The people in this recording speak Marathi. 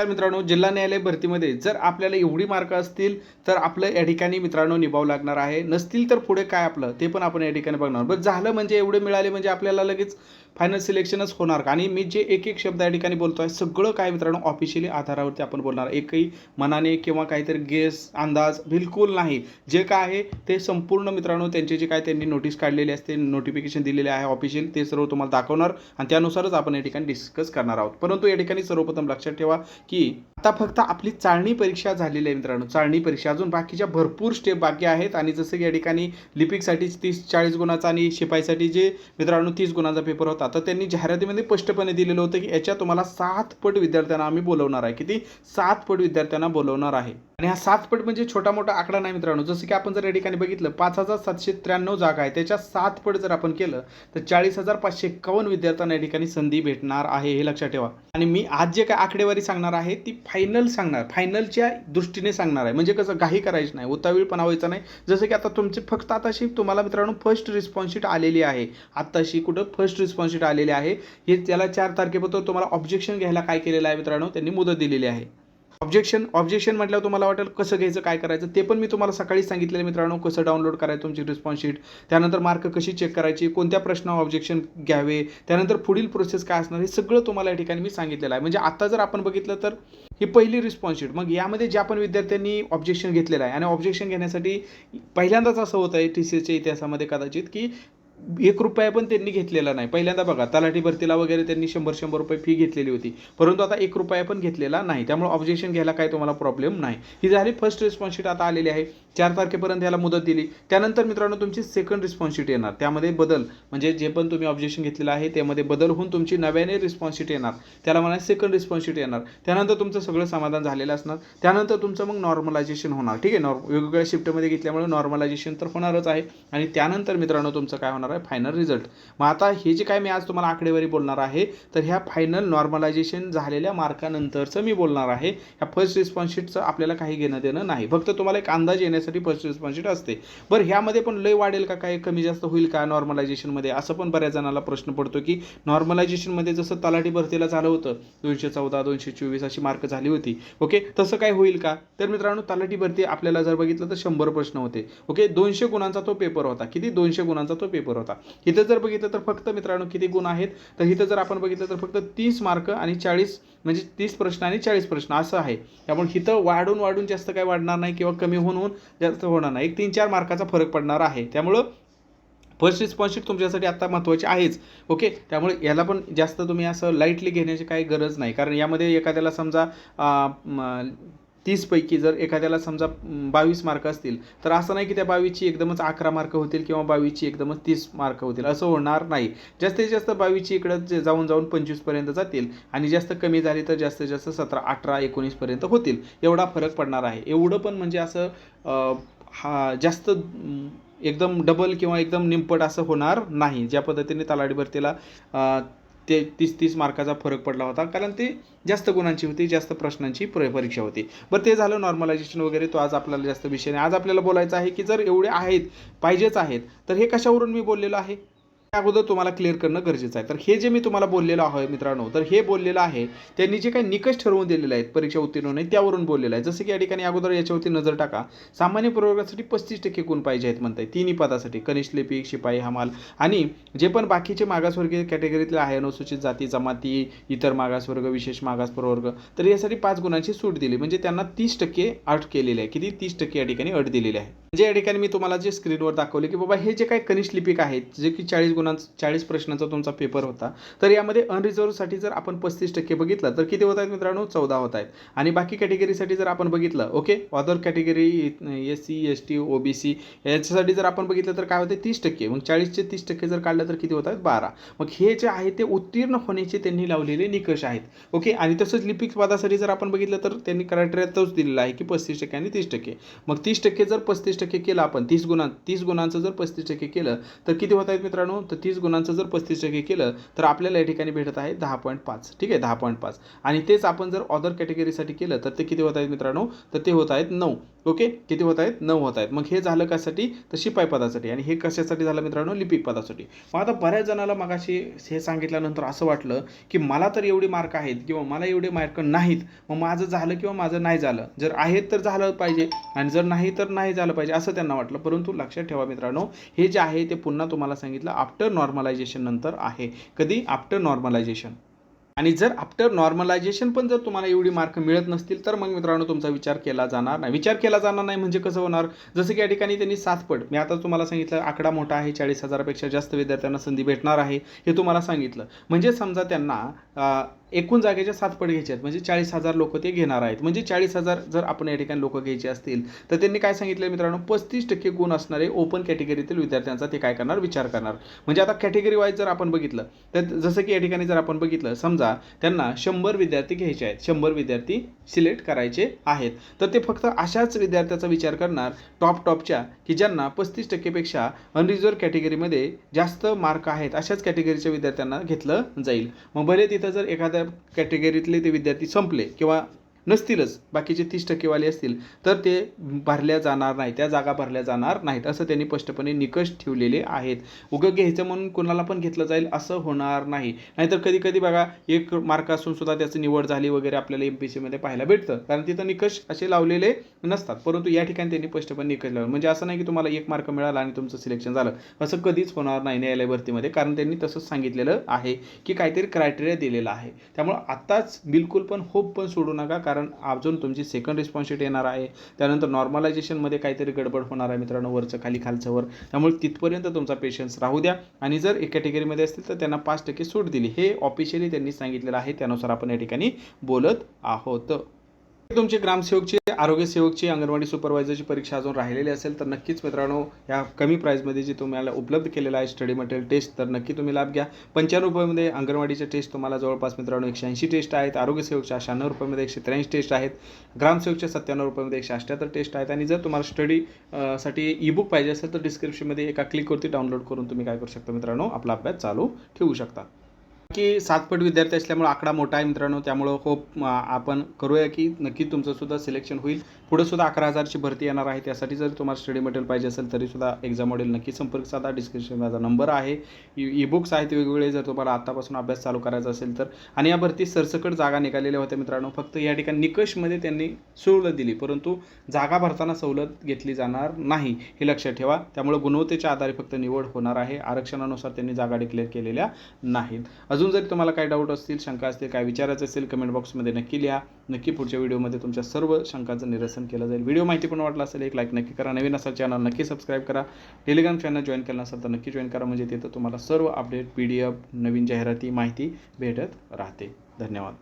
मित्रांनो जिल्हा न्यायालय भरतीमध्ये जर आपल्याला एवढी मार्क असतील तर आपलं या ठिकाणी मित्रांनो निभाव लागणार आहे. नसतील तर पुढे काय आपलं ते पण आपण या ठिकाणी बघणार. बरं झालं म्हणजे एवढे मिळाले म्हणजे आपल्याला लगेच फायनल सिलेक्शनच होणार का? आणि मी जे एक एक शब्द या ठिकाणी बोलतो आहे सगळं काय मित्रांनो ऑफिशियली आधारावरती आपण बोलणार. एकही मनाने किंवा काहीतरी गेस अंदाज बिलकुल नाही. जे काय आहे ते संपूर्ण मित्रांनो त्यांचे जे काय त्यांनी नोटीस काढलेली असते नोटिफिकेशन दिलेले आहे ऑफिशियल ते सर्व तुम्हाला दाखवणार. आणि त्यानुसारच आपण या ठिकाणी डिस्कस करणार आहोत. परंतु या ठिकाणी सर्वप्रथम लक्षात ठेवा की आता फक्त आपली चाळणी परीक्षा झालेली आहे मित्रांनो. चाळणी परीक्षा. अजून बाकीच्या भरपूर स्टेप बाकी आहेत आणि जसं की या ठिकाणी लिपिकसाठी तीस चाळीस गुणाचा आणि शिपाईसाठी जे मित्रांनो तीस गुणाचा पेपर होता तर त्यांनी जाहिरातीमध्ये स्पष्टपणे दिलेलं होतं की याच्या तुम्हाला सात पट विद्यार्थ्यांना आम्ही बोलवणार आहे. किती? सात पट विद्यार्थ्यांना बोलवणार आहे. आणि हा सात पट म्हणजे छोटा मोठा आकडा नाही मित्रांनो. जसं की आपण जर या ठिकाणी बघितलं पाच हजार सातशे त्र्याण्णव जागा आहे. त्याच्या सात पट जर आपण केलं तर चाळीस हजार पाचशे एक्कावन्न विद्यार्थ्यांना या ठिकाणी संधी भेटणार आहे हे लक्षात ठेवा. आणि मी आज जे काय आकडेवारी सांगणार आहे ती फायनल सांगणार. फायनलच्या दृष्टीने सांगणार आहे. म्हणजे कसं काही करायचं नाही. उतावीळपणा व्हायचा नाही. जसं की आता तुमचे फक्त आताशी तुम्हाला मित्रांनो फर्स्ट रिस्पॉन्स आलेली आहे. आत्ताशी कुठं फर्स्ट रिस्पॉन्स आलेली आहे. हे त्याला चार तारखेपर्यंत तुम्हाला ऑब्जेक्शन घ्यायला काय केलेलं आहे मित्रांनो त्यांनी मुदत दिलेली आहे. ऑब्जेक्शन ऑब्जेक्शन म्हटल्यावर तुम्हाला वाटेल कसं घ्यायचं काय करायचं ते पण मी तुम्हाला सकाळी सांगितलेलं मित्रांनो कसं डाउनलोड करायचं तुमची रिस्पॉन्स शीट त्यानंतर मार्क कशी चेक करायची कोणत्या प्रश्नावर ऑब्जेक्शन घ्यावे त्यानंतर पुढील प्रोसेस काय असणार हे सगळं तुम्हाला या ठिकाणी मी सांगितलेलं आहे. म्हणजे आता जर आपण बघितलं तर ही पहिली रिस्पॉन्स शीट मग यामध्ये ज्या पण विद्यार्थ्यांनी ऑब्जेक्शन घेतलेलं आहे आणि ऑब्जेक्शन घेण्यासाठी पहिल्यांदाच असं होत आहे टी सी एच्या इतिहासामध्ये कदाचित की एक रुपया पण त्यांनी घेतलेला नाही. पहिल्यांदा बघा तलाठी भरतीला वगैरे त्यांनी शंभर शंभर रुपये फी घेतलेली होती. परंतु आता एक रुपया पण घेतलेला नाही. त्यामुळे ऑब्जेक्शन घ्यायला काय तुम्हाला प्रॉब्लेम नाही. ही झाली फर्स्ट रिस्पॉन्सशीट आता आलेली आहे. चार तारखेपर्यंत याला मुदत दिली. त्यानंतर मित्रांनो तुमची सेकंड रिस्पॉन्सिटी येणार. त्यामध्ये बदल म्हणजे जे पण तुम्ही ऑब्जेक्शन घेतलेलं आहे त्यामध्ये बदल होऊन तुमची नव्याने रिस्पॉन्सिटी येणार. त्याला म्हणा सेकंड रिस्पॉन्सिटी येणार. त्यानंतर तुमचं सगळं समाधान झालेलं असणार. त्यानंतर तुमचं मग नॉर्मलायझेशन होणार. ठीक आहे नॉर्म वेगवेगळ्या शिफ्टमध्ये घेतल्यामुळे नॉर्मलायझेशन तर होणारच आहे. आणि त्यानंतर मित्रांनो तुमचं काय होणार आहे? फायनल रिझल्ट मग आता हे जे काय मी आज तुम्हाला आकडेवारी बोलणार आहे तर ह्या फायनल नॉर्मलायझेशन झालेल्या मार्कानंतरचं मी बोलणार आहे. ह्या फर्स्ट रिस्पॉन्सिटचं आपल्याला काही घेणं देणं नाही. फक्त तुम्हाला एक अंदाज येण्यासाठी फर्स्ट रिस्पॉन्स असते. बरं ह्यामध्ये पण लय वाढेल का? काय कमी जास्त होईल का नॉर्मलायझेशनमध्ये असं पण बऱ्याच जणांना प्रश्न पडतो की नॉर्मलायझेशनमध्ये जसं तलाठी भरतीला झालं होतं दोनशे चौदा दोनशे चोवीस अशी मार्क झाली होती. ओके? तसं काय होईल का? तर मित्रांनो तलाठी भरती आपल्याला जर बघितलं तर शंभर प्रश्न होते. ओके? दोनशे गुणांचा तो पेपर होता. किती? दोनशे गुणांचा तो पेपर होता. इथं जर बघितलं तर फक्त मित्रांनो किती गुण आहेत? तर इथं जर आपण बघितलं तर फक्त तीस मार्क आणि चाळीस म्हणजे तीस प्रश्न आणि चाळीस प्रश्न असं आहे. त्यामुळे इथं वाढून वाढून जास्त काय वाढणार नाही किंवा कमी होऊन होऊन जास्त होणार नाही. एक तीन चार मार्काचा फरक पडणार आहे. त्यामुळं फर्स्ट रिस्पॉन्सशीट तुमच्यासाठी आत्ता महत्त्वाची आहेच. ओके? त्यामुळे याला पण जास्त तुम्ही असं लाईटली घेण्याची काही गरज नाही. कारण यामध्ये एखाद्याला समजा तीसपैकी जर एखाद्याला समजा बावीस मार्क असतील तर असं नाही की त्या बावीसची एकदमच अकरा मार्क होतील किंवा बावीसची एकदमच तीस मार्क होतील. असं होणार नाही. जास्तीत जास्त बावीसची इकडं जे जाऊन जाऊन पंचवीसपर्यंत जातील आणि जास्त कमी झाली तर जास्तीत जास्त सतरा अठरा एकोणीसपर्यंत होतील. एवढा फरक पडणार आहे. एवढं पण म्हणजे असं हा जास्त एकदम डबल किंवा एकदम निंपट असं होणार नाही. ज्या पद्धतीने तलाठी भरतीला ते तीस तीस मार्काचा फरक पडला होता. कारण ते जास्त गुणांची होती जास्त प्रश्नांची प्र परीक्षा होती. बरं ते झालं नॉर्मलायझेशन वगैरे. तो आज आपल्याला जास्त विषय नाही. आज आपल्याला बोलायचं आहे की जर एवढे आहेत पाहिजेच आहेत तर हे कशावरून मी बोललेलो आहे? अगोदर तुम्हाला क्लिअर करणं गरजेचं आहे. तर हे जे मी तुम्हाला बोललेलं आहे मित्रांनो तर हे बोललेलं आहे त्यांनी जे काही निकष ठरवून दिलेले आहेत परीक्षा उत्तीर्ण होणे त्यावरून बोललेलं आहे. जसं की या ठिकाणी अगोदर याच्यावरती नजर टाका. सामान्य प्रवर्गासाठी पस्तीस टक्के गुण पाहिजे आहेत म्हणताय. तिन्ही पदासाठी कनिष्ठ लिपिक शिपाई हमाल आणि जे पण बाकीचे मागासवर्गीय कॅटेगरीतले आहे अनुसूचित जाती जमाती इतर मागासवर्ग विशेष मागास प्रवर्ग तर यासाठी पाच गुणांची सूट दिली. म्हणजे त्यांना तीस टक्के अट केलेली आहे. किती? तीस टक्के या ठिकाणी अट दिलेली आहे. म्हणजे या ठिकाणी मी तुम्हाला जे स्क्रीनवर दाखवले की बाबा हे जे काही कनिष्ठ लिपिक आहेत जे की चाळीस गुणांचा चाळीस प्रश्नाचा तुमचा पेपर होता तर यामध्ये अनरिझर्वसाठी जर आपण पस्तीस टक्के बघितलं तर किती होत आहेत मित्रांनो? चौदा होत आहेत. आणि बाकी कॅटेगरीसाठी जर आपण बघितलं okay other category S C S T O B C याच्यासाठी जर आपण बघितलं तर काय होते? तीस टक्के. मग चाळीसचे तीस टक्के जर काढलं तर किती होत आहेत? बारा. मग हे जे आहे ते उत्तीर्ण होण्याचे त्यांनी लावलेले निकष आहेत. ओके आणि तसंच लिपिक पदासाठी जर आपण बघितलं तर त्यांनी क्रायटेरिया तोच दिलेला आहे की पस्तीस टक्के आणि तीस टक्के. मग तीस टक्के जर पस्तीस पस्तीस टक्के केलं आपण तीस गुणां तीस गुणांचं जर पस्तीस टक्के केलं तर किती होत आहेत मित्रांनो? तर तीस गुणांचं जर पस्तीस टक्के केलं तर आपल्याला या ठिकाणी भेटत आहे दहा पॉईंट पाच ठीक आहे? दहा पॉईंट पाच. आणि तेच आपण जर ऑदर कॅटेगरीसाठी केलं तर ते किती होत आहेत मित्रांनो? तर ते होत आहेत नऊ ओके? किती होत आहेत? नऊ होत आहेत. मग हे झालं कशासाठी? तर शिपाई पदासाठी. आणि हे कशासाठी झालं मित्रांनो? लिपिक पदासाठी. मग आता बऱ्याच जणाला मगाशी हे सांगितल्यानंतर असं वाटलं की मला तर एवढे मार्क आहेत किंवा मला एवढे मार्क नाहीत. मग माझं झालं किंवा माझं नाही झालं. जर आहेत तर झालं पाहिजे. आणि जर नाही तर नाही झालं पाहिजे. असं त्यांना वाटलं. परंतु लक्षात ठेवा मित्रांनो हे जे आहे ते पुन्हा तुम्हाला सांगितलं आफ्टर नॉर्मलायझेशन नंतर आहे. कधी? आफ्टर नॉर्मलायझेशन आणि जर आफ्टर नॉर्मलायझेशन पण जर तुम्हाला एवढी मार्क मिळत नसतील तर मग मित्रांनो तुमचा विचार केला जाणार नाही. विचार केला जाणार नाही म्हणजे कसं होणार? जसं की या ठिकाणी त्यांनी सात पट मी आता तुम्हाला सांगितलं आकडा मोठा आहे चाळीस हजारापेक्षा जास्त विद्यार्थ्यांना संधी भेटणार आहे हे तुम्हाला सांगितलं. म्हणजे समजा त्यांना एकूण जागेच्या सात पट घ्यायचे आहेत. म्हणजे चाळीस हजार लोक ते घेणार आहेत. म्हणजे चाळीस हजार जर आपण या ठिकाणी लोक घ्यायचे असतील तर त्यांनी काय सांगितलं मित्रांनो? पस्तीस टक्के गुण असणारे ओपन कॅटेगरीतील विद्यार्थ्यांचा ते काय करणार? विचार करणार. म्हणजे आता कॅटेगरी वाईज जर आपण बघितलं तर जसं की या ठिकाणी जर आपण बघितलं समजा त्यांना शंभर विद्यार्थी घ्यायचे आहेत. शंभर विद्यार्थी सिलेक्ट करायचे आहेत. तर ते फक्त अशाच विद्यार्थ्याचा विचार करणार टॉप टॉपच्या की ज्यांना पस्तीस टक्केपेक्षा अनरिझर्व कॅटेगरीमध्ये जास्त मार्क आहेत अशाच कॅटेगरीच्या विद्यार्थ्यांना घेतलं जाईल. मग भले तिथं जर एखाद्या कॅटेगरीतले ते विद्यार्थी संपले किंवा नसतीलच. बाकीचे तीस टक्केवाले असतील तर ते भरल्या जाणार नाही त्या जागा भरल्या जाणार नाहीत असं त्यांनी स्पष्टपणे निकष ठेवलेले आहेत. उगं घ्यायचं म्हणून कोणाला पण घेतलं जाईल असं होणार नाही. नाहीतर कधी कधी बघा एक मार्क असून सुद्धा त्याची निवड झाली वगैरे आपल्याला एम पी सीमध्ये पाहायला भेटतं. कारण तिथं निकष असे लावलेले नसतात. परंतु या ठिकाणी त्यांनी स्पष्टपणे निकष लावले. म्हणजे असं नाही की तुम्हाला एक मार्क मिळाला आणि तुमचं सिलेक्शन झालं. असं कधीच होणार नाही न्यायालय भरतीमध्ये. कारण त्यांनी तसंच सांगितलेलं आहे की काहीतरी क्रायटेरिया दिलेला आहे. त्यामुळं आत्ताच बिलकुल पण होप पण सोडू नका. कारण अजून तुमची सेकंड रिस्पॉन्सिबिलिटी येणार आहे. त्यानंतर नॉर्मलायझेशनमध्ये काहीतरी गडबड होणार आहे मित्रांनो वरचं खाली खालचं वर. त्यामुळे तिथपर्यंत तुमचा पेशन्स राहू द्या. आणि जर एक कॅटेगरीमध्ये असतील तर त्यांना पाच टक्के सूट दिली. हे ऑफिशियली त्यांनी सांगितलेलं आहे. त्यानुसार आपण या ठिकाणी बोलत आहोत. तुमचे ग्रामसेवकचे आरोग्य सेवकची अंगणवाडी सुपरवायझरची परीक्षा अजून राहिलेली असेल तर नक्कीच मित्रांनो या कमी प्राईजमध्ये जी तुम्हाला उपलब्ध केलेलं आहे स्टडी मटेरियल टेस्ट तर नक्की तुम्ही लाभ घ्या. पंच्याण्णव रुपयामध्ये अंगणवाडीचे टेस्ट तुम्हाला जवळपास मित्रांनो एकशे ऐंशी टेस्ट आहेत आरोग्य सेवकच्या शहाण्णव रुपयामध्ये एकशे त्र्याऐंशी टेस्ट आहेत ग्रामसेवकच्या सत्त्याण्णव रुपयामध्ये एकशे अठ्ठ्याहत्तर टेस्ट आहेत. आणि जर तुम्हाला स्टडी साठी ई बुक पाहिजे असेल तर डिस्क्रिप्शनमध्ये एका क्लिकवरती डाउनलोड करून तुम्ही काय करू शकता मित्रांनो आपला अभ्यास चालू ठेवू शकता. की सातपट विद्यार्थी असल्यामुळे आकडा मोठा आहे मित्रांनो. त्यामुळं होप आपण करूया की नक्की तुमचं सुद्धा सिलेक्शन होईल. पुढे सुद्धा अकरा हजारची भरती येणार आहे. त्यासाठी जर तुम्हाला स्टडी मटेरियल पाहिजे असेल तरी सुद्धा एक्झाम मॉडेल नक्की संपर्क साधा. डिस्क्रिप्शन माझा नंबर आहे. E, ई बुक्स आहेत वेगवेगळे. जर तुम्हाला आतापासून अभ्यास चालू करायचा असेल तर. आणि या भरती सरसकट जागा निघालेल्या होत्या मित्रांनो. फक्त या ठिकाणी निकषमध्ये त्यांनी सवलत दिली. परंतु जागा भरताना सवलत घेतली जाणार नाही हे लक्षात ठेवा. त्यामुळे गुणवत्तेच्या आधारे फक्त निवड होणार आहे. आरक्षणानुसार त्यांनी जागा डिक्लेअर केलेल्या नाहीत. अजून जरी तुम्हाला काय डाऊट असतील शंका असतील काय विचारायचं असेल कमेंट बॉक्समध्ये नक्की लिहा. नक्की पुढच्या व्हिडिओमध्ये तुमच्या सर्व शंकांचं निरसन केलं जाईल. व्हिडिओ माहिती पण वाटला असेल एक लाईक नक्की करा. नवीन असाल चॅनल नक्की सबस्क्राईब करा. टेलिग्राम चॅनल जॉईन केलं नसेल तर नक्की जॉईन करा. म्हणजे तिथं तुम्हाला सर्व अपडेट पी डी एफ नवीन जाहिराती माहिती भेटत राहते. धन्यवाद.